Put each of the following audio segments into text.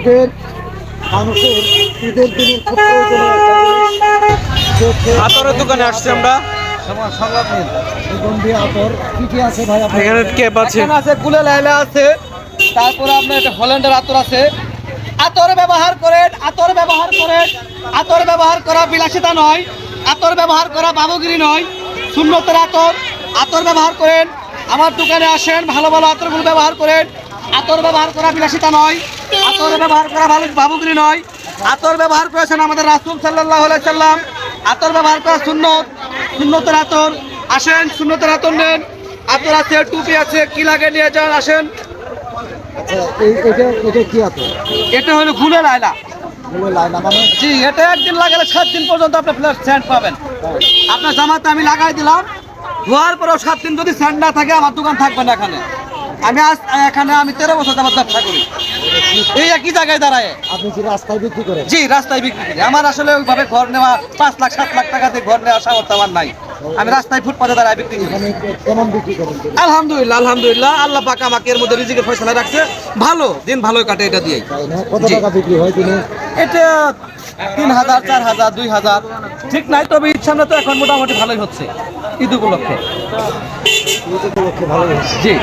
ঈদের মানুষের ঈদের দিনের খুব আতরের দোকানে আসছি আমরা। আপনার তারপরে একটা হল্যান্ডের আতর আছে। আতর ব্যবহার করেন আতর ব্যবহার করেন। আতর ব্যবহার করা বিলাসিতা নয় আতর ব্যবহার করা বাবুগিরি নয় শূন্যতের আতর। আতর ব্যবহার করেন আমার দোকানে আসেন ভালো ভালো আতরগুলো ব্যবহার করেন। আতর ব্যবহার করা বিলাসিতা নয়। আতর ব্যবহার করা ভালো বাবুগিরি নয়। আতর ব্যবহার করেছেন আমাদের রাসুল সাল্লাহ সাল্লাম। আতর ব্যবহার করা শূন্যত শূন্যতের আতর। আসেন শূন্যতের আতর নেন। আতর আছে টুপি আছে কি লাগে নিয়ে যান আসেন। আচ্ছা এটা এটা কি আতর? এটা হলো ঘুরে লাইলা মানে? জি এটা একদিন লাগালে সাত দিন পর্যন্ত আপনি ফ্ল্যাট স্যান্ড পাবেন। আপনার জামাতে আমি লাগাই দিলাম ধোয়ার পরেও সাত দিন যদি স্যান্ড না থাকে আমার দোকান থাকবে না এখানে। আমি আজ এখানে আমি তেরো বছর যাবত ব্যবসা করি। এই একই জায়গায় দাঁড়ায়। আপনি কি রাস্তায় বিক্রি করেন। জি রাস্তায় বিক্রি করি। আমার আসলে ওইভাবে ঘর নেওয়া পাঁচ লাখ সাত লাখ টাকাতে ঘর নেওয়ার সামর্থ্য আমার নাই। আমি রাস্তায় ফুটপাতে দাঁড়ায় বিক্রি করি। আলহামদুলিল্লাহ আলহামদুলিল্লাহ। আল্লাহ পাক আমাকে এর মধ্যে রিজিকের ফয়সালা রাখছে। ভালো দিন ভালো কাটে এটা দিয়ে কত টাকা বিক্রি হয় দিনে এটা তিন হাজার চার হাজার দুই হাজার। ঠিক নাই তবে ইচ্ছা সামনে তো এখন মোটামুটি ভালোই হচ্ছে। ঈদ উপলক্ষে। ঈদ উপলক্ষে ভালোই হচ্ছে। জি।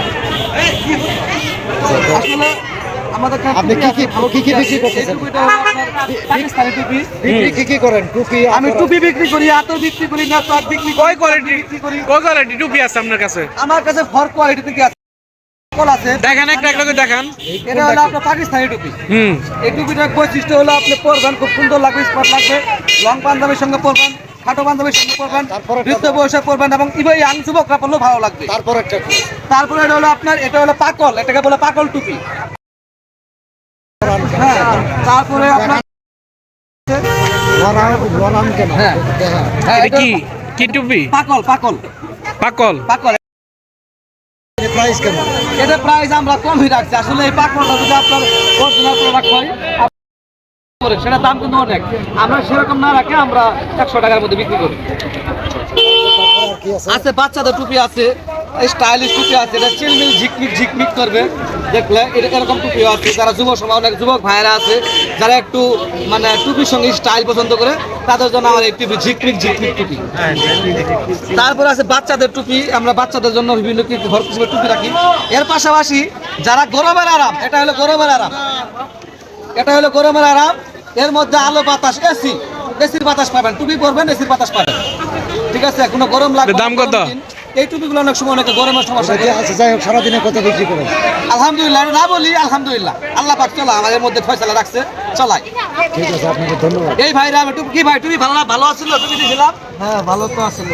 আপনি কি কি- কি কি বিক্রি করতেছেন? এই টুপিটা হলো আপনার পাকিস্তানি টুপি বিক্রি কি কি করেন? টুপি আমি টুপি বিক্রি করি আতর বিক্রি করি না চাট বিক্রি করি কোয়ালিটি বিক্রি কোয়ালিটি টুপি আছে আপনার কাছে? আমার কাছে ফর কোয়ালিটি থেকে আছে। কল আছে। দেখেন একটা একটা দেখান। এটা হলো আপনার পাকিস্তানি টুপি। হুম। এই টুপিটার বৈশিষ্ট্য হলো আপনি পরবেন খুব সুন্দর লাগবে স্মার্ট লাগবে লং পাঞ্জাবির সঙ্গে পরবেন। খাটো পাঞ্জাবির সঙ্গে পরবেন তারপরে বৃদ্ধ বয়সে পরবেন এবং ইভে ইয়াং যুবকরা পরলেও ভালো লাগবে। তারপর একটা তারপরে এটা হলো আপনার এটা হলো পাকল এটাকে বলে পাকল টুপি। হ্যাঁ তারপরে আপনার হ্যাঁ। হ্যাঁ, এটা কি? কি টুপি? পাকল পাকল পাকল পাকল প্রাইস কেমন? এটা প্রাইস আমরা কমই রাখছি। আসলে এই পাকলটা যদি আপনার অরিজিনাল প্রোডাক্ট হয় সেটার দাম কিন্তু অনেক। আমরা সেরকম না রাখে, আমরা একশো টাকার মধ্যে বিক্রি করি। আছে, বাচ্চাদের টুপি আছে স্টাইলিশ টুপি আছে, এটা চিলমিল ঝিকমিক ঝিকমিক করবে, দেখলে এটা এরকম টুপি আছে। যারা যুব সমাজ, অনেক যুবক ভাইয়েরা আছে, যারা একটু মানে টুপির সঙ্গে স্টাইল পছন্দ করে, তাদের জন্য আমার এই টুপি ঝিকমিক ঝিকমিক টুপি। তারপরে আছে বাচ্চাদের টুপি, আমরা বাচ্চাদের জন্য বিভিন্ন কি ঘর কিসিমের টুপি রাখি। এর পাশাপাশি যারা গরমের আরাম, এটা হলো গরমের আরাম। এটা হলো গরমের আরাম। এর মধ্যে আলো বাতাস এসি এসির বাতাস পাবেন। টুপি পরবেন এসির বাতাস পাবেন। ঠিক আছে? কোনো গরম লাগবে দাম কত? এই টুপিগুলো অনেক সময় অনেকে গরমের সমস্যা আচ্ছা যাই হোক সারাদিনে কত বিক্রি করেন আলহামদুলিল্লাহ না বলি আলহামদুলিল্লাহ। আল্লাহ পাক চলা আমাদের মধ্যে ফয়সালা রাখছে। চলাই। ঠিক আছে আপনাকে ধন্যবাদ। এই ভাইরা আমি টুপি কি ভাই টুপি ভালো ভালো আছিল? টুপি দিয়েছিলাম হ্যাঁ ভালো তো আসলে